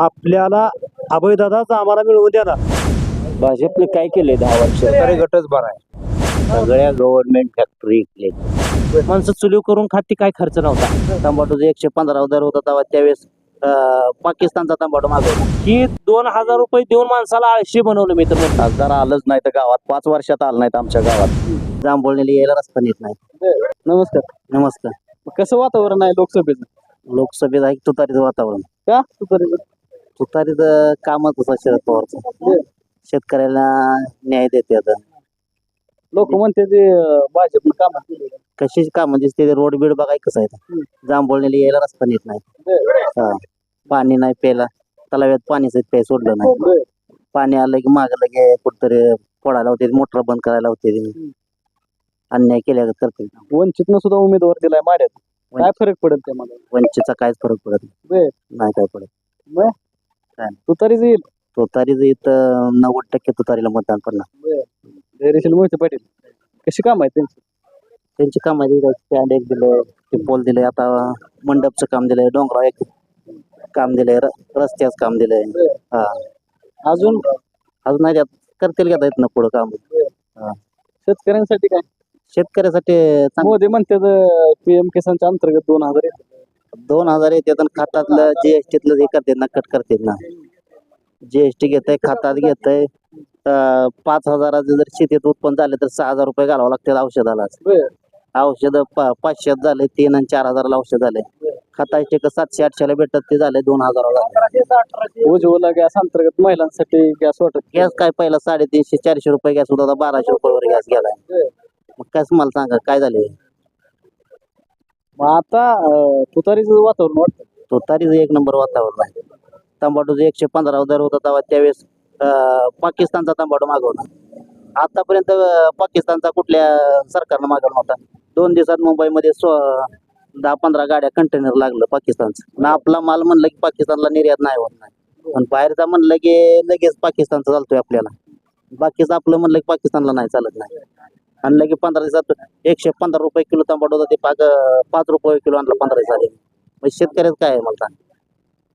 आपल्याला अभयदादाच आम्हाला मिळवून द्या ना भाजपने काय केलंय दहा वर्ष? तरी गटच बरा आहे. सगळ्या गव्हर्नमेंट फॅक्टरी माणसं चुलीव करून खाती काय खर्च नव्हता. तंबाटूचा एकशे पंधरा दर होता तेव्हा त्यावेळेस पाकिस्तानचा तंबाटू मागवला. ही दोन हजार रुपये देऊन माणसाला आळशी बनवलं मी तर. खासदार आलंच नाही तर गावात पाच वर्षात आलं नाहीत आमच्या गावात. जांभोळणीला यायला रस्ता नेत नाही. नमस्कार. नमस्कार. कसं वातावरण आहे लोकसभेचं? लोकसभेत आहे तुतारीचं वातावरण. का? तुतारी तुतारीचं कामच असं शरद पवारचं. शेतकऱ्याला न्याय देते आता. लोक म्हणते ते अं, भाजपनं काम कशी कामं दिसते ते रोड बीड बघाय कसं आहे. जांभोळणीला यायला रस्ता नेत नाही. हा. पाणी नाही प्यायला. तलाव्यात पाणीच प्याय सोडलं नाही. पाणी आलं की माग लगे कुठतरी फोडायला होते मोटर बंद करायला होते अन्याय केल्या करते वंचितनं सुद्धा उमेदवार दिलाय माड्यात. काय फरक पडेल त्या मला? वंचितचा काहीच फरक पडत. नाही. काय पडत. तुतारीच येईल तुतारीच इथं नव्वद टक्के तुतारीला मतदान पडणार धैर्यशील मोहिते पाटील. कशी काम आहे त्यांची? त्यांची कामं दिली स्टँड एक दिलं ते पोल दिले आता मंडपचं काम दिलंय डोंगराव एक काम दिलंय र- रस्त्याचं काम दिलंय. हा. अजून? अजून नाही त्यात करतील का येत ना पुढं काम. शेतकऱ्यांसाठी काय? शेतकऱ्यासाठी चांगलं मोदी म्हणतात पीएम किसानच्या अंतर्गत दोन हजार येतात. दोन हजार येते आणि खात्यातलं जीएसटीतलं हे करतात ना कट करतात ना. जीएसटी घेतय खातात घेतय. पाच हजाराचं जर शेतीत उत्पन्न झाले तर सहा हजार रुपये घालावं लागतात औषधालाच. औषध पाचशेत झाले तीन आणि चार हजाराला औषध झाले. खताचे का सातशे आठशेला भेटतात ते झाले दोन हजाराला उज्ज्वला गॅस अंतर्गत महिलांसाठी गॅस वाटत गॅस काय पहिला साडेतीनशे चारशे रुपये गॅस होता बाराशे रुपयावर गॅस गेलाय. मग काय मला सांगा काय झाले मग आता तुतारीचं वातावरण वाटतं. तुतारीचं एक नंबर वातावरण आहे. तंबाटूचा एकशे पंधरा दर होता तेव्हा त्यावेळेस अं, पाकिस्तानचा तंबाटू मागवला. आतापर्यंत पाकिस्तानचा कुठल्या सरकारनं मागवला नव्हता. दोन दिवसात मुंबईमध्ये स्व दहा पंधरा गाड्या कंटेनर लागलं पाकिस्तानचं. ना आपला माल म्हणलं की पाकिस्तानला निर्यात नाही होत नाही. पण बाहेरचा म्हणलं की लगेच पाकिस्तानचा चालतोय आपल्याला. बाकीचं आपलं म्हणलं की पाकिस्तानला नाही चालत नाही. आणलं की पंधरा दिवसात एकशे पंधरा रुपये किलो तंबाटू होता ते पाच पाच रुपये किलो आणलं पंधरा दिवसात. म्हणजे शेतकऱ्याचं काय आहे सांग.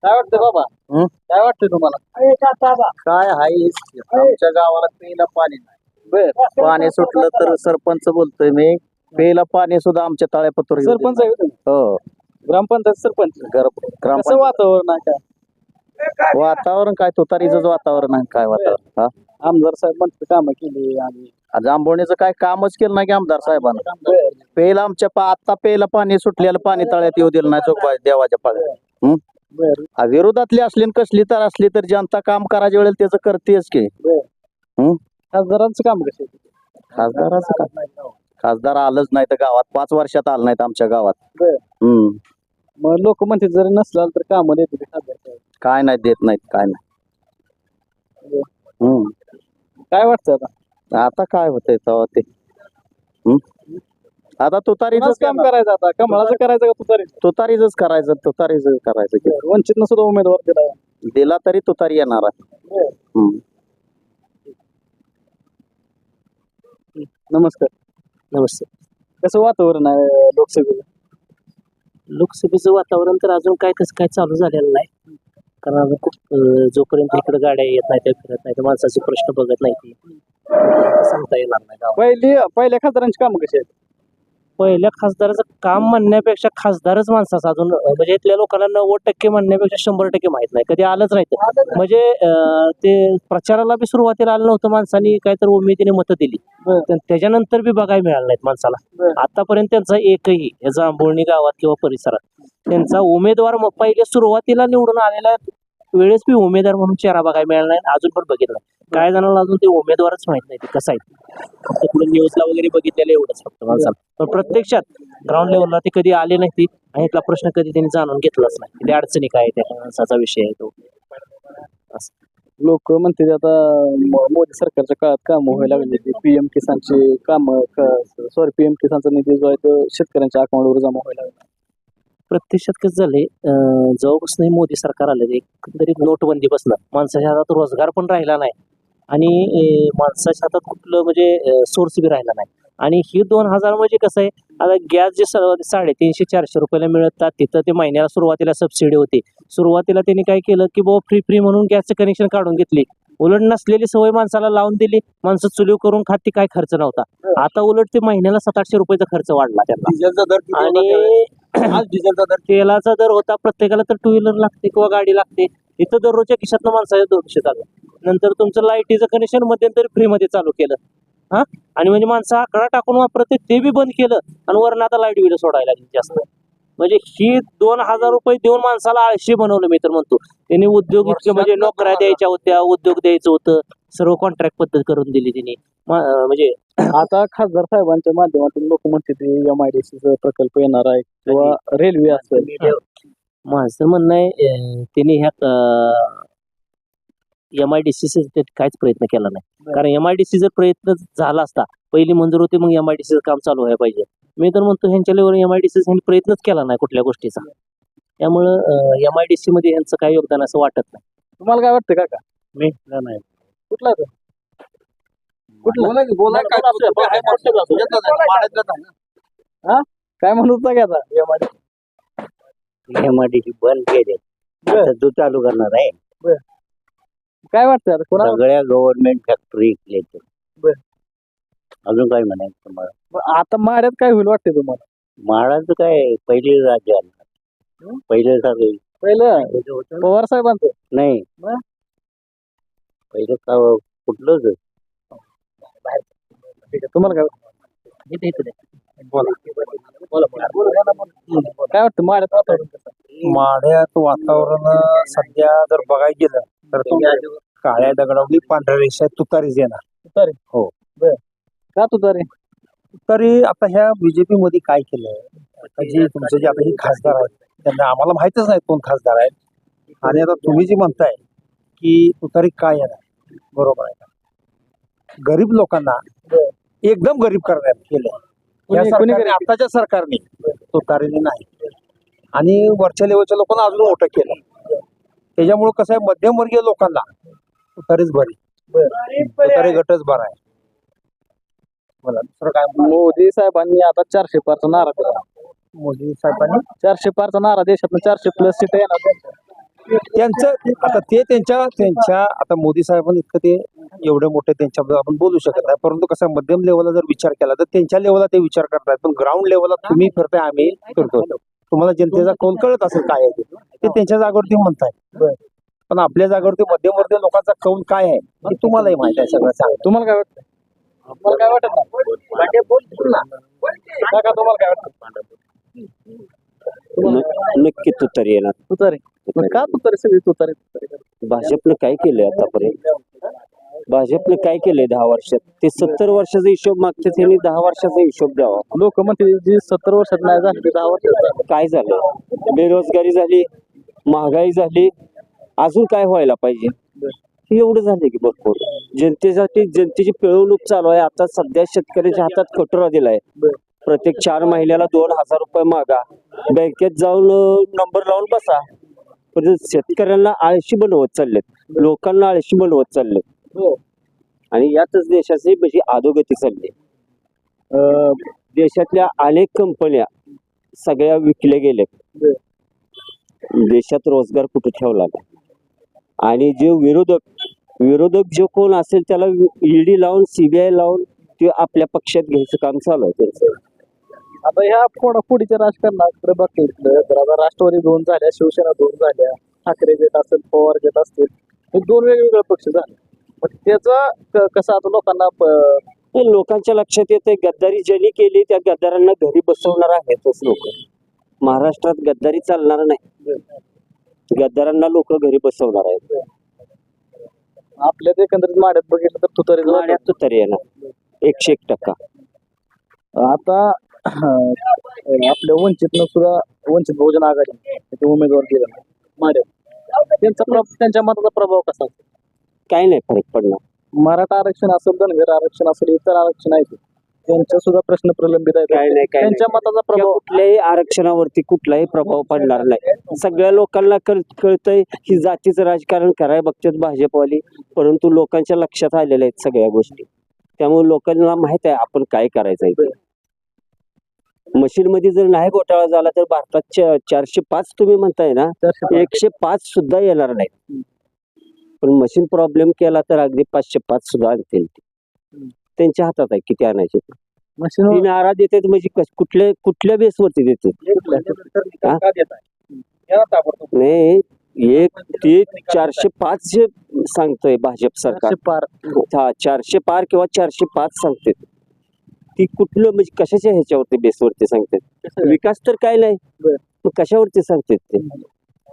काय वाटतं बाबा? हं? काय वाटतं तुम्हाला? काय आहे? आमच्या गावाला प्यायला पाणी नाही. बर. पाणी सुटलं तर सरपंच बोलतोय मी. प्यायला पाणी सुद्धा आमच्या तळ्यापत्र सरपंच आहे तुम्ही? हो. ग्रामपंचायत सरपंच. गर- कसं ग्रामपंचायत वातावरण आहे काय? वातावरण काय? तुतारीच वातावरण आहे काय वातावरण? हा? आमदार साहेब कामं केली आणि जांभोणीचं काय कामच केलं नाही की आमदार साहेबांना. प्यायला आमच्या पा- आता प्यायला पाणी सुटलेलं पाणी तळ्यात येऊ दिलं नाही जोगबा देवाच्या पाळ्यात. विरोधातली असली कसली तर असली तर जनता काम करायच्या वेळेला त्याचं करतेच की. खासदारांचं काम कसं? खासदाराचं काय खासदार आलंच नाही तर गावात पाच वर्षात आलं नाहीत आमच्या गावात. हम्म मग लोक म्हणते जरी नसला तर कामं देते. काय नाही देत नाहीत काय नाही. हम्म. काय वाटतं आता? आता काय होतंय तेव्हा ते? हम्म? आता तुतारीच कोणाचं काम करायचं आता? कमळाचं करायचं का तुतारी तुतारीच करायचं तुतारीच करायचं की. वंचितनं सुद्धा उमेदवार दिला. दिला तरी तुतारी येणार आहे. हम्म. नमस्कार. नमस्ते. कसं वातावरण आहे लोकसभेचं? लोकसभेचं वातावरण तर अजून काय कसं काय चालू झालेलं नाही. कारण अजून खूप अं, जोपर्यंत इकडे गाड्या येत नाही त्या फिरत नाही माणसाचे प्रश्न बघत नाही ती सांगता येणार नाही गावात. पहिली पहिल्या खासदारांची कामं कशी आहेत? पहिल्या खासदाराचं काम म्हणण्यापेक्षा खासदारच माणसाचा अजून म्हणजे इथल्या लोकांना नव्वद टक्के म्हणण्यापेक्षा शंभर टक्के माहीत नाही कधी आलंच नाही ते. म्हणजे ते प्रचाराला बी सुरुवातीला आलं नव्हतं माणसांनी काहीतरी उमेदीने मतं दिली. तर त्याच्यानंतर बी बघायला मिळालं नाहीत माणसाला. आतापर्यंत त्यांचा एकही या जांभोळणी गावात किंवा परिसरात त्यांचा उमेदवार पहिले सुरुवातीला निवडून आलेल्या वेळेस बी उमेदवार म्हणून चेहरा बघायला मिळाला नाही अजून पण बघितलं. काय जणांना अजून ते उमेदवारच माहीत नाही ते कसं आहे. फक्त पुढे न्यूजला वगैरे बघितलेलं एवढंच फक्त माणसाला. पण प्रत्यक्षात ग्राउंड लेवलला ते कधी आले नाही ती आणि इथला प्रश्न कधी त्यांनी जाणून घेतलाच नाही. किती अडचणी काय आहे त्या माणसाचा विषय आहे तो. लोक म्हणते आता म- मोदी सरकारच्या काळात कामं व्हायला लागली पीएम किसानचे काम सॉरी पीएम किसानचा निधी जो आहे तो शेतकऱ्यांच्या अकाउंटवर जमा व्हायला लागला. प्रत्यक्षात कसं झालंय अं, जेव्हापासून हे मोदी सरकार आले एकंदरीत नोटबंदी बसलं माणसाच्या हातात रोजगार पण राहिला नाही. आणि माणसाच्या हातात कुठलं म्हणजे सोर्स बी राहिला नाही. आणि ही दोन हजार म्हणजे कसं आहे आता गॅस जे साडेतीनशे चारशे रुपयाला मिळतात तिथं ते महिन्याला सुरुवातीला सबसिडी होती. सुरुवातीला त्यांनी काय केलं की बाबा फ्री फ्री म्हणून गॅसचं कनेक्शन काढून घेतली. उलट नसलेली सवय माणसाला लावून दिली. माणसं चुलीव करून खाती काय खर्च नव्हता. आता उलट ते महिन्याला सात आठशे रुपयाचा खर्च वाढला त्यांना. आणि? आज डिझेलचा दर तेलाचा दर होता प्रत्येकाला तर टू व्हीलर लागते किंवा गाडी लागते. इथं दररोजच्या खिशातनं माणसाच्या दोनशे चालू नंतर तुमचं लाईटीचं कनेक्शन मध्यंतरी फ्री मध्ये चालू केलं. हा? आणि म्हणजे माणसं आकडा टाकून वापरते ते बी बंद केलं. आणि वरून आता लाइट बिल सोडायला लागली जास्त. म्हणजे ही दोन हजार रुपये देऊन माणसाला आळशी बनवलं मी तर म्हणतो. त्यांनी उद्योग म्हणजे नोकऱ्या द्यायच्या होत्या उद्योग द्यायचं होतं. सर्व कॉन्ट्रॅक्ट पद्धत करून दिली अं, म्हणजे आता खासदार साहेबांच्या माध्यमातून लोक म्हणते ते एम आय डी सी प्रकल्प येणार आहे किंवा रेल्वे असेल माझं म्हणणं आहे अं, त्यांनी ह्या एम आय डी सी काहीच प्रयत्न केला नाही. कारण एम आय डी सी जर प्रयत्न झाला असता पहिली मंजूर होती मग एम आय डी सीचं काम चालू व्हायला पाहिजे. मी तर म्हणतो ह्यांच्या Lever M I D C ह्यांनी प्रयत्नच केला नाही कुठल्या गोष्टीचा. त्यामुळं एम आय डी सी मध्ये ह्यांचं काही योगदान असं वाटत नाही. तुम्हाला काय वाटतं काका? मी नाही. कुठला आहे तो? कुठला? बोला की, बोला काय आहे? म्हणत होता की आता? एम आय डी एमआयडीसी बंद केले. बर. आता तू चालू करणार आहे. काय वाटतं आता? कोणा सगळ्या गव्हर्नमेंट फॅक्टरी बर. अजून काय म्हणायचं तुम्हाला? आता माड्यात काय होईल वाटते तुम्हाला? महाराज काय पहिले राज्य आलं. पहिले सारे पहिलं? पवार साहेबांचं नाही. मग? पहिलं का कुठलंच? तुम्हाला काय काय वाटतं माड्यात वातावरण? माढ्यात वातावरण सध्या जर बघायला गेलं तर तो काळ्या दगडावली पांढऱ्या रेषा तुतारीच येणार. तुतारी? हो. बर. का तुतारी? तरी आता ह्या बीजेपी मध्ये काय केलंय जे तुमचे जे आता हे खासदार आहेत त्यांना आम्हाला माहितच नाही कोण खासदार आहेत. आणि आता तुम्ही जे म्हणताय की तुतारी काय येणार? बरोबर आहे गरीब लोकांना एकदम गरीब करण्यात केलंय. या सरकारने? आताच्या सरकारने तुतारीने नाही. आणि वरच्या लेवलच्या लोकांना अजून मोठं केलं त्याच्यामुळे कसं आहे मध्यमवर्गीय लोकांना तुतारीच बरी. तुतारी गटच बरा आहे. दुसरं काय? मोदी साहेबांनी आता चारशे पारचा नारा दिला मोदी साहेबांनी? चारशे पारचा नारा देशात चारशे प्लस सीट येणार. त्यांचं आता ते त्यांच्या त्यांच्या आता मोदी साहेबांनी इतकं ते एवढे मोठे त्यांच्याबद्दल आपण बोलू शकत नाही. परंतु कसं मध्यम लेवलला जर विचार केला तर त्यांच्या लेवलला ते विचार करतात पण ग्राउंड लेवलला तुम्ही फिरताय आम्ही फिरतो तुम्हाला जनतेचा कौल कळत असेल काय आहे ते. त्यांच्या जागेवरती म्हणताय. पण आपल्या जागेवरती मध्यमवर्गीय लोकांचा कौल काय आहे हे तुम्हालाही माहिती आहे सगळं सांग. तुम्हाला काय वाटतं? तुम्हाला काय वाटत नाही? तुम्हाला काय वाटतं? नक्की तुतारी येणार. तुतारी. मग का तुतारी? सगळी तुतारी तुतारी भाजपनं काय केलंय आतापर्यंत? भाजपनं काय केलंय दहा वर्षात? ते सत्तर वर्षाचा हिशोब मागते त्यांनी दहा वर्षाचा हिशोब द्यावा. लोक म्हणते जी सत्तर वर्षात नाही झाली ते दहा वर्षात झाली. काय झालं? बेरोजगारी झाली महागाई झाली अजून काय व्हायला पाहिजे? हे एवढं झालं की भरपूर. जनतेसाठी जनतेची पिळवणूक चालू आहे. आता सध्या शेतकऱ्याच्या हातात कटोरा दिलाय. प्रत्येक चार महिन्याला दोन हजार रुपये मागा. बँकेत जाऊन नंबर लावून बसा. पण शेतकऱ्यांना आळशी बनवत चाललेत. लोकांना आळशी बनवत चाललेत. हो. आणि यातच देशाची म्हणजे अधोगती चालली. देशातल्या अनेक कंपन्या सगळ्या विकल्या गेल्या देशात रोजगार कुठे ठेवला आणि जे विरोधक विरोधक जे कोण असेल त्याला ईडी लावून सीबीआय लावून ते आपल्या पक्षात घ्यायचं काम चालू आहे त्यांचं. आता ह्या फोडाफोडीच्या राजकारणाकडे बघितलं तर आता राष्ट्रवादी दोन झाल्या शिवसेना दोन झाल्या ठाकरे गट असेल पवार गट असतील हे दोन वेगवेगळे पक्ष झाले. मग त्याचा क- कसं आता लोकांना प- लोकांच्या लक्षात येते गद्दारी ज्यांनी केली त्या गद्दारांना घरी बसवणार आहेतच लोक. महाराष्ट्रात गद्दारी चालणार नाही. गद्दारांना लोक घरी बसवणार आहेत. आपल्यात एकंदरीत माड्यात बघितलं तर तुतारी माड्यात तरी येणार. एकशे एक टक्का. आता आपल्या वंचितनं सुद्धा वंचित बहुजन आघाडी त्याचे उमेदवार केले माड्यात त्यांचा प्रभाव त्यांच्या मताचा प्रभाव कसा? काय नाही फरक पडणार. मराठा आरक्षण असेल धनगर आरक्षण असेल इतर आरक्षण आहेत त्यांच्या सुद्धा प्रश्न प्रलंबित आहेत. काय नाही काय. त्यांच्या मताचा प्रभाव कुठल्याही आरक्षणावरती कुठलाही प्रभाव पडणार नाही. सगळ्या लोकांना कळ कळतंय की जातीचं राजकारण करायला बघतात भाजपवाली परंतु लोकांच्या लक्षात आलेल्या आहेत सगळ्या गोष्टी. त्यामुळे लोकांना माहीत आहे आपण काय करायचं आहे मशीन मध्ये जर नाही घोटाळा झाला तर भारतात चारशे पाच तुम्ही म्हणताय ना. एकशे पाच सुद्धा येणार नाही पण मशीन प्रॉब्लेम केला तर अगदी पाचशे पाच सुद्धा आणतील. त्यांच्या हातात आहे किती आणायचे ते. मशीन ती नारा देतात म्हणजे कस- कुठल्या कुठल्या बेसवरती देतात देत. नाही एक ते चारशे पाच जे सांगतोय भाजप सरकार हा चारशे पार किंवा चारशे पाच सांगते ती कुठलं म्हणजे कशाच्या ह्याच्यावरती बेसवरती सांगतात? विकास तर काय नाही. मग कशावरती सांगतात ते?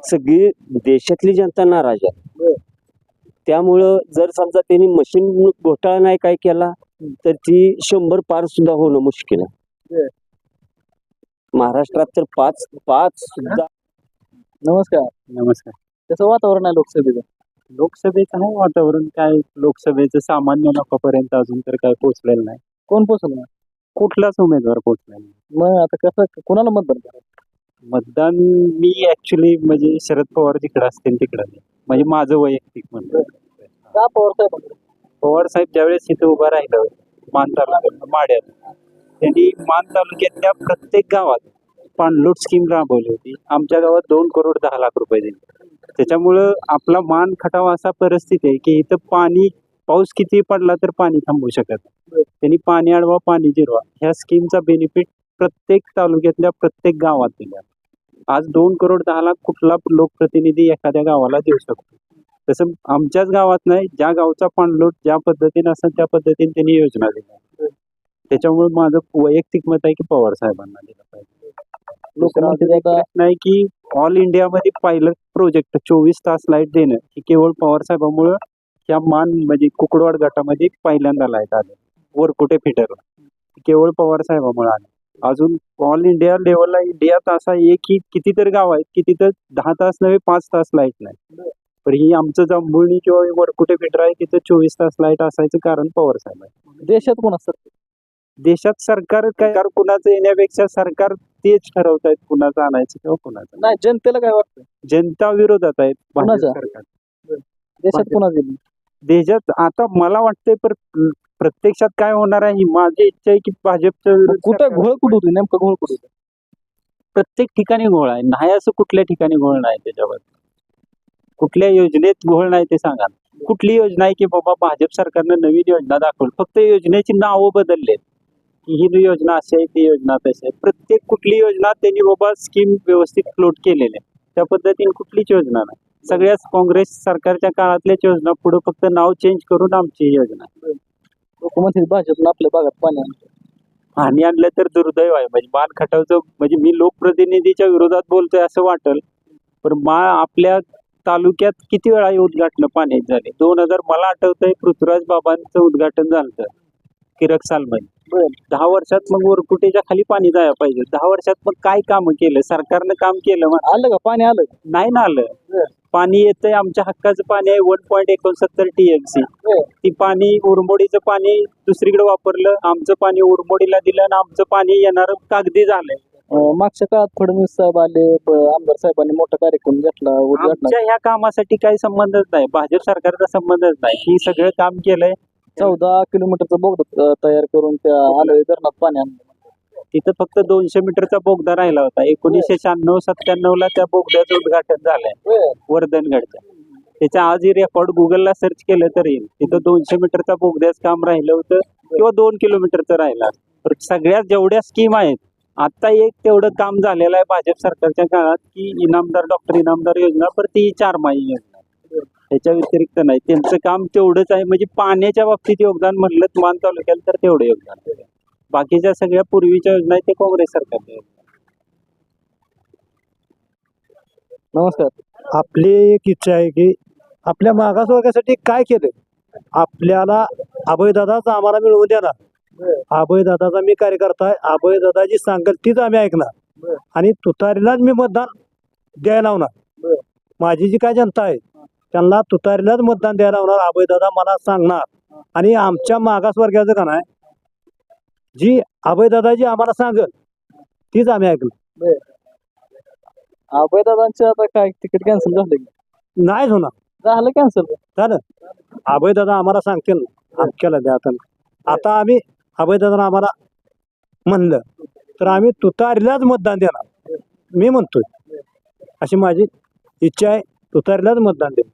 सगळी देशातली जनता नाराज आहे. त्यामुळं जर समजा त्यांनी मशीन घोटाळा नाही काय केला तर ती शंभर पार सुद्धा होणं मुश्किल आहे. महाराष्ट्रात तर पाच पाच सुद्धा नमस्कार. नमस्कार. त्याचं वातावरण आहे लोकसभेचं? लोकसभेचं आहे वातावरण. काय लोकसभेचं सामान्य लोकांपर्यंत अजून तर काय पोहोचलेलं नाही. कोण पोचलं? कुठलाच उमेदवार पोहोचलेला नाही. मग आता कसं कोणाला मतदान करायचं? मतदान मी ऍक्च्युली म्हणजे शरद पवार जिकडे असतील तिकडे नाही. म्हणजे माझं वैयक्तिक म्हणणं. का पवार साहेब? पवार साहेब ज्यावेळेस इथे उभा राहिलं मान तालुक्यात माड्यात त्यांनी मान तालुक्यातल्या प्रत्येक गावात पाणलोट स्कीम राबवली होती. आमच्या गावात दोन करोड दहा लाख रुपये दिले. त्याच्यामुळं आपला मान खटावा असा परिस्थिती आहे की इथं पाणी पाऊस किती पडला तर पाणी थांबवू शकत नाही. त्यांनी पाणी अडवा पाणी जिरवा. ह्या स्कीमचा बेनिफिट प्रत्येक तालुक्यातल्या प्रत्येक गावात दिला आज दोन करोड दहा लाख कुठला लोकप्रतिनिधी एखाद्या गावाला देऊ शकतो. तसं आमच्याच गावात नाही ज्या गावचा पाणलोट ज्या पद्धतीने असेल त्या पद्धतीने त्यांनी योजना दिल्या. त्याच्यामुळे माझं वैयक्तिक मत आहे की पवार साहेबांना दिलं पाहिजे. म्हणतात आता नाही की ऑल इंडियामध्ये पायलट प्रोजेक्ट चोवीस तास लाइट देणं हे केवळ पवार साहेबांमुळं ह्या मान म्हणजे कुकडवाड गटामध्ये पहिल्यांदा लाइट आलं. वरकुटे फिटरला केवळ पवार साहेबांमुळे आलं. अजून ऑल इंडिया लेवलला इंडियात असा एक की कितीतरी गाव आहेत की तिथं दहा तास नव्हे पाच तास लाइट नाही. पण ही आमचं जांभुळणी किंवा वरकुटे फिटर आहे तिथं चोवीस तास लाइट असायचं कारण पवार साहेब आहे देशात कोण असतात देशात सरकार काय कुणाचं येण्यापेक्षा सरकार तेच ठरवत आहेत कुणाचं आणायचं किंवा कुणाचं नाही. जनतेला काय वाटतं? जनता विरोधात आहे देशात कोणाच देशात आता मला वाटतंय पर प्रत्यक्षात काय होणार आहे माझी इच्छा आहे की विरुद्ध कुठं घोळ कुठं होती नेमकं घोळ कुठं होतं? प्रत्येक ठिकाणी घोळ आहे. नाही असं कुठल्या ठिकाणी घोळ नाही त्याच्यावर. कुठल्या योजनेत घोळ नाही ते सांगा. कुठली योजना आहे की बाबा भाजप सरकारनं नवीन योजना दाखवली? फक्त योजनेची नावं बदललेत. की ही योजना अशी आहे ती योजना तशी आहे. प्रत्येक कुठली योजना त्यांनी बाबा स्कीम व्यवस्थित फ्लोट केलेल्या आहे. त्या पद्धतीने कुठलीच योजना नाही. सगळ्याच काँग्रेस सरकारच्या काळातल्याच योजना पुढे फक्त नाव चेंज करून आमची योजना. लोक म्हणतात भाजपनं आपल्या भागात पाणी आणलं. पाणी आणलं तर दुर्दैव आहे म्हणजे मान खटावचं म्हणजे मी लोकप्रतिनिधीच्या विरोधात बोलतोय असं वाटल पण मा आपल्या तालुक्यात किती वेळा हे उद्घाटन पाण्यात झाले दोन हजार मला आठवतंय पृथ्वीराज बाबांचं उद्घाटन झालं किरक सालमध्ये बरं. दहा वर्षात मग वरकुटेच्या खाली पाणी जायला पाहिजे. दहा वर्षात मग काय काम केलं? सरकारनं काम केलं मग आलं का? पाणी आलं? नाही ना आलं. पाणी येतंय आमच्या हक्काचं पाणी आहे वन पॉईंट एकोणसत्तर टीएमसी. ती पाणी उरमोडीचं पाणी दुसरीकडे वापरलं आमचं पाणी उरमोडीला दिलं आणि आमचं पाणी येणार कागदी झालंय. अं, मागच्या काळात फडणवीस साहेब आले प- आमदार साहेबांनी मोठा कार्यक्रम घेतला उद्घाटन. आमच्या ह्या कामासाठी काही संबंधच नाही. भाजप सरकारचा संबंधच नाही. ही सगळं काम केलंय. चौदा किलोमीटरचा बोगदा तयार करून त्या आलोय धरणात पाणी आणलं तिथं फक्त दोनशे मीटरचा बोगदा राहिला होता. एकोणीसशे शहाण्णव सत्त्याण्णव ला त्या बोगद्याचं उद्घाटन झालंय वर्धनगडच्या त्याच्या आज ही रेकॉर्ड गुगलला सर्च केलं तर येईल तिथं दोनशे मीटरचा बोगद्याच काम राहिलं होतं किंवा दोन किलोमीटरचं राहिला तर सगळ्यात जेवढ्या स्कीम आहेत आता एक तेवढं काम झालेलं आहे भाजप सरकारच्या काळात की इनामदार डॉक्टर इनामदार योजना पर ती चार माही योजना. त्याच्या व्यतिरिक्त नाही. त्यांचं काम तेवढंच आहे. म्हणजे पाण्याच्या बाबतीत योगदान म्हणलं मान तालुक्याला तर तेवढं योगदान. बाकीच्या सगळ्या पूर्वीच्या योजना आहेत ते काँग्रेस सरकारच्या योजना. नमस्कार. आपली एक इच्छा आहे की आपल्या मागासवर्गासाठी काय केलं? आपल्याला अभयदादाच आम्हाला मिळवून देणार अभयदादाचा मी कार्यकर्ता आहे. अभयदादा जी सांगेल तीच आम्ही ऐकणार. आणि तुतारीलाच मी मतदान द्यायला लावणार. माझी जी काय जनता आहे त्यांना तुतारीलाच मतदान द्यायला लावणार अभयदादा मला सांगणार. आणि आमच्या मागासवर्गाचं का नाही जी अभयदादा जी आम्हाला सांगेल तीच आम्ही ऐकणार अभयदादांचं आता काय तिकीट कॅन्सल झालं की? नाहीच होणार. झालं कॅन्सल झालं. अभयदादा आम्हाला सांगतील ना अमक्याला द्या आता. आता आम्ही अभयदादा आम्हाला म्हणलं तर आम्ही तुतारीलाच मतदान देणार. मी म्हणतोय. अशी माझी इच्छा आहे तुतारीलाच मतदान देणार